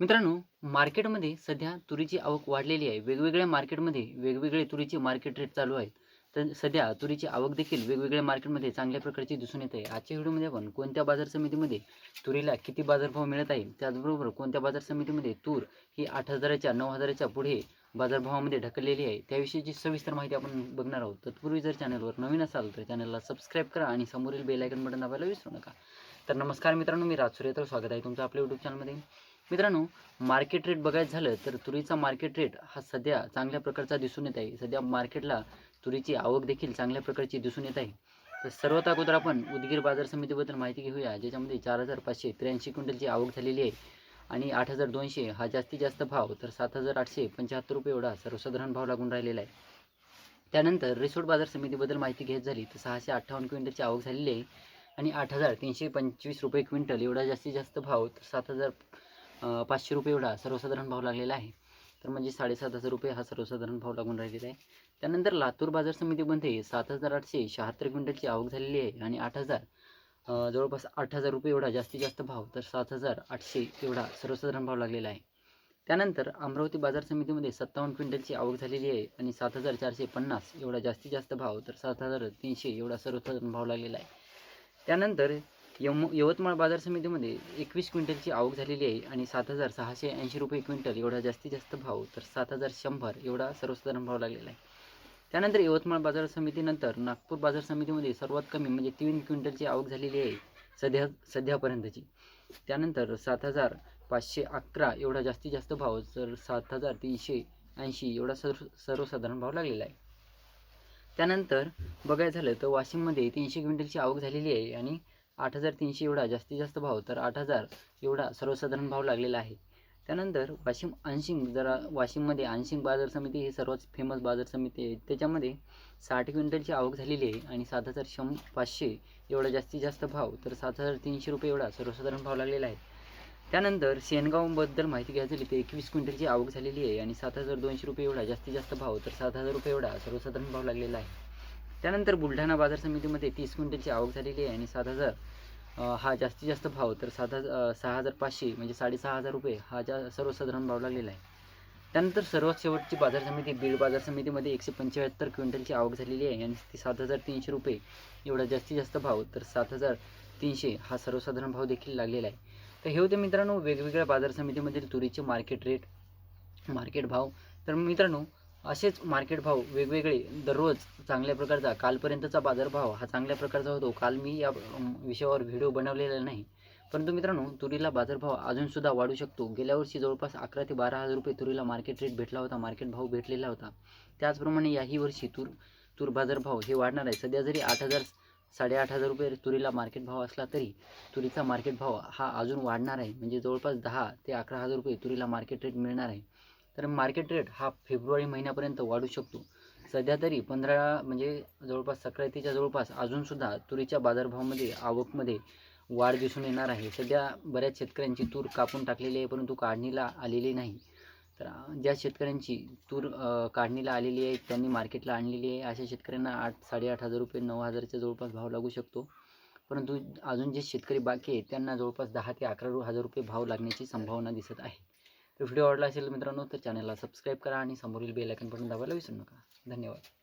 मित्रांनो मार्केटमध्ये सध्या तुरीची आवक वाढलेली आहे. वेगवेगळ्या मार्केटमध्ये वेगवेगळे तुरीचे मार्केट रेट चालू आहेत. तर सध्या तुरीची आवक देखील वेगवेगळ्या मार्केटमध्ये चांगल्या प्रकारची दिसून येत आहे. आजच्या व्हिडिओमध्ये आपण कोणत्या बाजार समितीमध्ये तुरीला किती बाजारभाव मिळत आहे त्याचबरोबर कोणत्या बाजार समितीमध्ये तूर ही आठ हजाराच्या नऊ हजाराच्या पुढे बाजारभावामध्ये ढकललेली आहे त्याविषयीची सविस्तर माहिती आपण बघणार आहोत. तत्पूर्वी जर चॅनलवर नवीन असाल तर चॅनलला सबस्क्राईब करा आणि समोरील बेल आयकन बटन दाबायला विसरू नका. तर नमस्कार मित्रांनो मी राज तर स्वागत आहे तुमचं आपल्या यूट्यूब चॅनलमध्ये मित्रांनो मार्केट रेट बघायचं झालं तर तुरीचा मार्केट रेट हा सध्या चांगल्या प्रकारचा दिसून येत आहे. सध्या मार्केटला तुरीची आवक देखील चांगल्या प्रकारची दिसून येत आहे. तर सर्वात अगोदर आपण उदगीर बाजार समितीबद्दल माहिती घेऊया ज्याच्यामध्ये चार हजार पाचशे त्र्याऐंशी क्विंटलची आवक झालेली आहे आणि आठ हजार दोनशे हा जास्तीत जास्त भाव तर सात हजार आठशे पंच्याहत्तर रुपये एवढा सर्वसाधारण भाव लागून राहिलेला आहे. त्यानंतर रिसोड बाजार समितीबद्दल माहिती घेत झाली तर सहाशे अठ्ठावन्न क्विंटलची आवक झालेली आहे. आणि आठ हजार तीनशे पंचवीस रुपये क्विंटल एवढा जास्तीत जास्त भाव तर सात हजार पाचशे रुपये एवढा सर्वसाधारण भाव लागलेला आहे. तर म्हणजे साडेसात हजार रुपये हा सर्वसाधारण भाव लागून राहिलेला आहे. त्यानंतर लातूर बाजार समितीमध्ये सात हजार आठशे शहात्तर क्विंटलची आवक झालेली आहे आणि आठ हजार जवळपास आठ हजार रुपये एवढा जास्तीत जास्त भाव तर सात हजार आठशे एवढा सर्वसाधारण भाव लागलेला आहे. त्यानंतर अमरावती बाजार समितीमध्ये सत्तावन्न क्विंटलची आवक झालेली आहे आणि सात हजार चारशे पन्नास एवढा जास्तीत जास्त भाव तर सात हजार तीनशे एवढा सर्वसाधारण भाव लागलेला आहे. त्यानंतर यम यवतमाळ बाजार समितीमध्ये एकवीस क्विंटलची आवक झालेली आहे आणि सात हजार सहाशे ऐंशी रुपये क्विंटल एवढा जास्तीत जास्त भाव तर सात हजार शंभर एवढा सर्वसाधारण भाव लागलेला आहे. त्यानंतर यवतमाळ बाजार समितीनंतर नागपूर बाजार समितीमध्ये सर्वात कमी म्हणजे तीन क्विंटलची आवक झालेली आहे सध्या सध्यापर्यंतची. त्यानंतर सात हजार पाचशे अकरा एवढा जास्तीत जास्त भाव तर सात हजार तीनशे ऐंशी एवढा सर्व सर्वसाधारण भाव लागलेला आहे. त्यानंतर बघायचं झालं तर वाशिममध्ये तीनशे क्विंटलची आवक झालेली आहे आणि आठ हजार तीनशे एवढा जास्तीत जास्त भाव तर आठ हजार एवढा सर्वसाधारण भाव लागलेला आहे. त्यानंतर वाशिम अंशिंग जरा वाशिममध्ये अंशिंग बाजार समिती ही सर्वात फेमस बाजार समिती आहे. त्याच्यामध्ये साठ क्विंटलची आवक झालेली आहे आणि सात हजार शं पाचशे एवढा जास्तीत जास्त भाव तर सात हजार तीनशे रुपये एवढा सर्वसाधारण भाव लागलेला आहे. त्यानंतर शेनगावबद्दल माहिती घ्यायची झाली तर एकवीस क्विंटलची आवक झालेली आहे आणि सात हजार दोनशे रुपये एवढा जास्तीत जास्त भाव तर सात हजार रुपये एवढा सर्वसाधारण भाव लागलेला आहे. त्यानंतर बुलढाणा बाजार समितीमध्ये तीस क्विंटलची आवक झालेली आहे आणि सात हजार हा जास्तीत जास्त भाव तर सात हजार सहा हजार पाचशे म्हणजे साडेसहा हजार रुपये हा जा सर्वसाधारण भाव लागलेला आहे. त्यानंतर सर्वात शेवटची बाजार समिती बीड बाजार समितीमध्ये एकशे पंच्याहत्तर क्विंटलची आवक झालेली आहे आणि ती सात हजार तीनशे रुपये एवढा जास्तीत जास्त भाव तर सात हजार तीनशे हा सर्वसाधारण भाव देखील लागलेला आहे. तर हे होते मित्रांनो वेगवेगळ्या बाजार समितीमधील तुरीचे मार्केट रेट मार्केट भाव. तर मित्रांनो असेच मार्केट भाव वेगवेगळे दररोज चांगल्या प्रकारचा कालपर्यंतचा बाजारभाव हा चांगल्या प्रकारचा होतो. काल मी या विषयावर व्हिडिओ बनवलेला नाही. परंतु मित्रांनो तुरीला बाजारभाव अजूनसुद्धा वाढू शकतो. गेल्या वर्षी जवळपास अकरा ते बारा हजार रुपये तुरीला मार्केट रेट भेटला होता मार्केट भाव भेटलेला होता. त्याचप्रमाणे याही वर्षी तूर तूर बाजारभाव हे वाढणार आहे. सध्या जरी आठ हजार साडेआठ हजार रुपये तुरीला मार्केट भाव असला तरी तुरीचा मार्केट भाव हा अजून वाढणार आहे. म्हणजे जवळपास दहा ते अकरा हजार रुपये तुरीला मार्केट रेट मिळणार आहे. तर मार्केट रेट हा फेब्रुवारी महिन्यापर्यंत वाढू शकतो. सध्या तरी पंधरा म्हणजे जवळपास सक्रांतीच्या जवळपास अजूनसुद्धा तुरीच्या बाजारभावामध्ये आवकमध्ये वाढ दिसून येणार आहे. सध्या बऱ्याच शेतकऱ्यांची तूर कापून टाकलेली आहे परंतु काढणीला आलेली नाही. तर ज्या शेतकऱ्यांची तूर काढणीला आलेली आहे त्यांनी मार्केटला आणलेली आहे अशा शेतकऱ्यांना आठ साडेआठ हजार रुपये नऊ हजारच्या जवळपास भाव लागू शकतो. परंतु अजून जे शेतकरी बाकी आहेत त्यांना जवळपास दहा ते अकरा हजार रुपये भाव लागण्याची संभावना दिसत आहे. तर व्हिडिओ आवडला असेल मित्रांनो तर चॅनलला सबस्क्राईब करा आणि समोरील बेल आयकन बटन दाबायला विसरू नका. धन्यवाद.